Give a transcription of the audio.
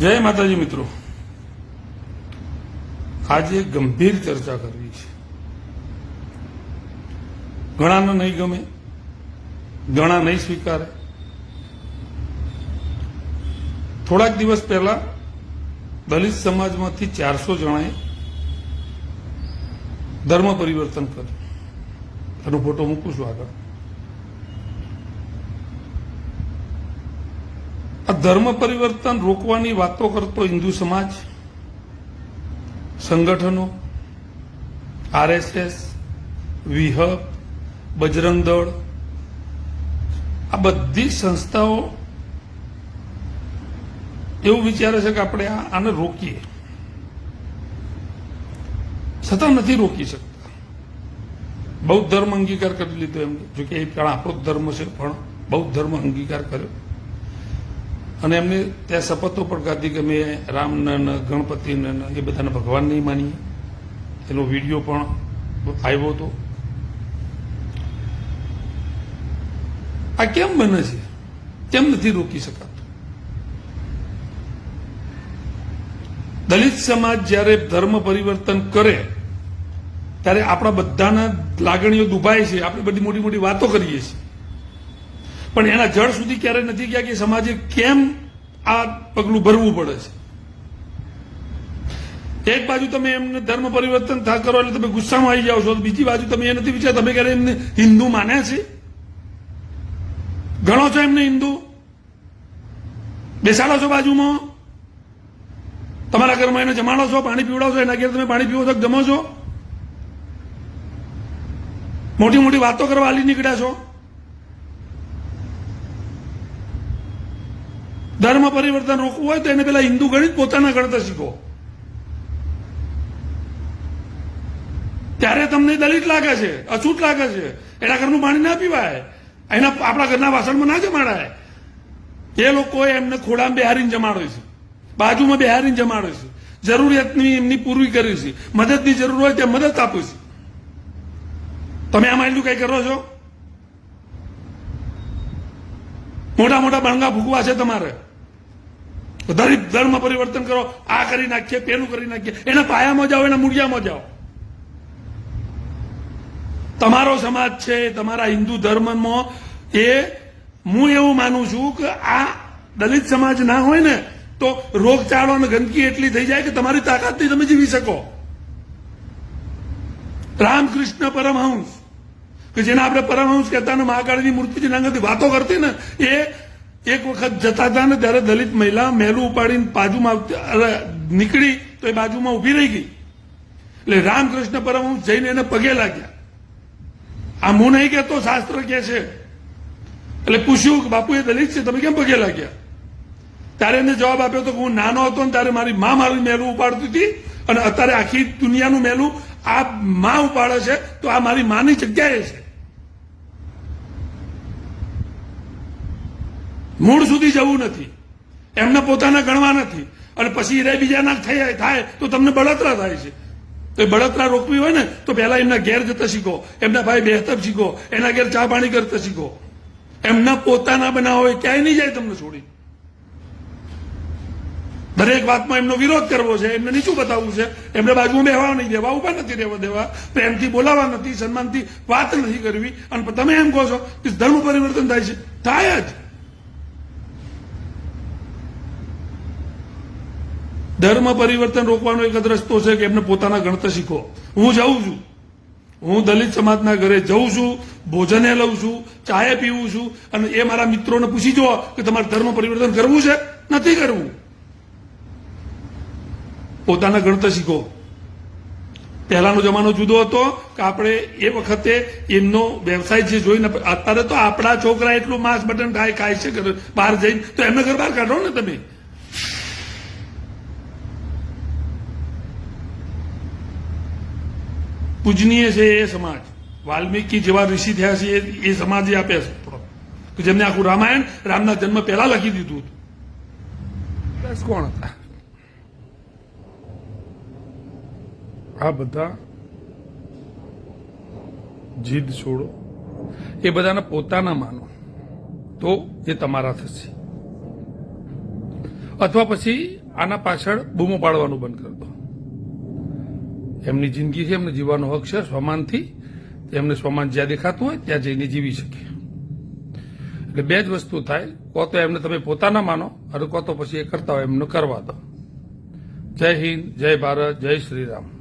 જય માતાજી મિત્રો. આજે ગંભીર ચર્ચા કરવી છે. ઘણાને નહીં ગમે, ઘણા નહીં સ્વીકારે. થોડાક દિવસ પહેલા દલિત સમાજમાંથી ચારસો જણાએ ધર્મ પરિવર્તન કર્યું. એનો ફોટો મૂકું છું આગળ. આ ધર્મ પરિવર્તન રોકવાની વાતો કરતો હિન્દુ સમાજ, સંગઠનો, આરએસએસ વિહબ બજરંગ દળ, આ બધી સંસ્થાઓ એવું વિચારે છે કે આપણે આને રોકીએ. છતાં નથી રોકી શકતા. બૌદ્ધ ધર્મ અંગીકાર કરી લીધો એમ જોકે એ પણ આપણો ધર્મ છે, પણ બૌદ્ધ ધર્મ અંગીકાર કર્યો. અને એમને ત્યાં શપથો પણ કાઢી કે અમે રામને ગણપતિને એ બધાને ભગવાન નહીં માનીએ. એનો વીડિયો પણ આવ્યો હતો. આ કેમ બને છે? કેમ નથી રોકી શકાતું? દલિત સમાજ જ્યારે ધર્મ પરિવર્તન કરે, ત્યારે આપણા બધાના લાગણીઓ દુભાય છે. આપણે બધી મોટી મોટી વાતો કરીએ છીએ. પણ એના જળ સુધી ક્યારે નથી ગયા કે સમાજે કેમ આ પગલું ભરવું પડે છે? એક બાજુ તમે એમને ધર્મ પરિવર્તન થા કરો એટલે તમે ગુસ્સામાં આવી જાઓ છો બીજી બાજુ તમે એ નથી વિચાર તમે ક્યારે એમને હિન્દુ માન્યા છે? ગણો છો એમને હિન્દુ? બેસાડો છો બાજુમાં? તમારા ઘરમાં એને જમાડો છો, પાણી પીવડાવો એના ઘેર તમે પાણી પીવો છો, જમો છો? મોટી મોટી વાતો કરવા હાલી નીકળ્યા છો? ધર્મ પરિવર્તન રોકવું હોય તો એને પેલા હિન્દુ ગણિત પોતાના ગણતા શીખો ત્યારે તમને દલિત લાગે છે, અછૂત લાગે છે. એના ઘરનું પાણી ના પીવાય. એના આપણા ઘરના વાસણમાં ના જમાડાય. એ લોકોએ એમને ખોડામાં બિહારીને જમાડે છે. બાજુમાં બિહારીને જમાડે છે. જરૂરિયાતની એમની પૂરી કરી છે. મદદની જરૂર હોય ત્યાં મદદ આપે છે. તમે આમાં એટલું કઈ કરો છો? મોટા મોટા બણગા ફૂકવા છે તમારે. ધર્મ પરિવર્તન કરો. આ કરી નાખીએ, પેલું કરી નાખીએ. એના પાયામાં જાઓ, એના મૂળિયામાં જાઓ. તમારો સમાજ છે, તમારા હિન્દુ ધર્મમાં એ, હું એવું માનું છું કે આ દલિત સમાજ ના હોય ને, તો રોગચાળો અને ગંદકી એટલી થઈ જાય કે તમારી તાકાતથી તમે જીવી શકો. રામકૃષ્ણ પરમહંસ, કે જેને આપણે પરમહંસ કહેતા ને, મહાકાળીની મૂર્તિ નાંગથી વાતો કરતી ને, એ એક વખત જતા હતા ને ત્યારે દલિત મહિલા મહેલું ઉપાડીને બાજુમાં નીકળી તો એ બાજુમાં ઊભી રહી ગઈ. એટલે રામકૃષ્ણ પરમહંસ જઈને એને પગે લાગ્યા. આ હું નહીં કહેતો, શાસ્ત્ર કે છે. એટલે પૂછ્યું કે, બાપુ, એ દલિત છે, તમે કેમ પગે લાગ્યા? ત્યારે એને જવાબ આપ્યો તો કે, હું નાનો હતો ને ત્યારે મારી મા મારું મહેલું ઉપાડતી હતી અને અત્યારે આખી દુનિયાનું મહેલું આ મા ઉપાડે છે, તો આ મારી માની જગ્યાએ છે. મૂળ સુધી જવું નથી. એમને પોતાના ગણવા નથી. અને પછી રે બીજાના થઈ થાય, તો તમને બળતરા થાય છે. તો બળતરા રોકવી હોય ને, તો પહેલા એમના ઘેર જતા શીખો. એમના ભાઈ બેહતર શીખો. એના ઘેર ચા પાણી કરતા શીખો. એમના પોતાના બનાવો એ ક્યાંય નહીં જાય તમને છોડી. દરેક વાતમાં એમનો વિરોધ કરવો છે, એમને નીચું બતાવવું છે. એમને બાજુમાં બેહવા નહીં દેવા ઊભા નથી રહેવા દેવા. પ્રેમથી બોલાવા નથી, સન્માનથી વાત નથી કરવી. અને તમે એમ કહો છો કે ધર્મ પરિવર્તન થાય છે. થાય જ. ધર્મ પરિવર્તન રોકવાનો એક જ રસ્તો છે કે એમને પોતાના ગણતર શીખો હું જાઉં છું. હું દલિત સમાજના ઘરે જઉં છું, ભોજને લઉં છું, ચાય પીવું છું અને એ મારા મિત્રોને પૂછી જુઓ કે તમારે ધર્મ પરિવર્તન કરવું છે? નથી કરવું. પોતાના ગણતર શીખો. પહેલાનો જમાનો જુદો હતો કે આપણે એ વખતે એમનો વ્યવસાય જે જોઈને અત્યારે તો આપણા છોકરા એટલું માંસ બટન ખાય ખાય છે બહાર જઈને તો એમને ઘર બહાર કાઢો ને તમે. પૂજનીય છે એ સમાજ. વાલ્મીકી જેવા ઋષિ થયા છે એ- સમાજે આપે છે. જેમને આખું રામાયણ, રામના જન્મ પહેલા લખી દીધું હતું. કોણ હતા? આ બધા જીદ છોડો. એ બધાને પોતાના માનો. તો એ તમારા થશે. અથવા પછી આના પાછળ બૂમો પાડવાનું બંધ કરી દો. એમની જિંદગી છે, એમને જીવવાનો હક છે, સ્વમાનથી. એમને સ્વમાન જ્યાં દેખાતું હોય, ત્યાં જઈને જીવી શકે. એટલે બે જ વસ્તુ થાય. કો તો એમને તમે પોતાના માનો, અને કો તો પછી એ કરતા હોય એમને કરવા દો. જય હિન્દ, જય ભારત, જય શ્રી રામ.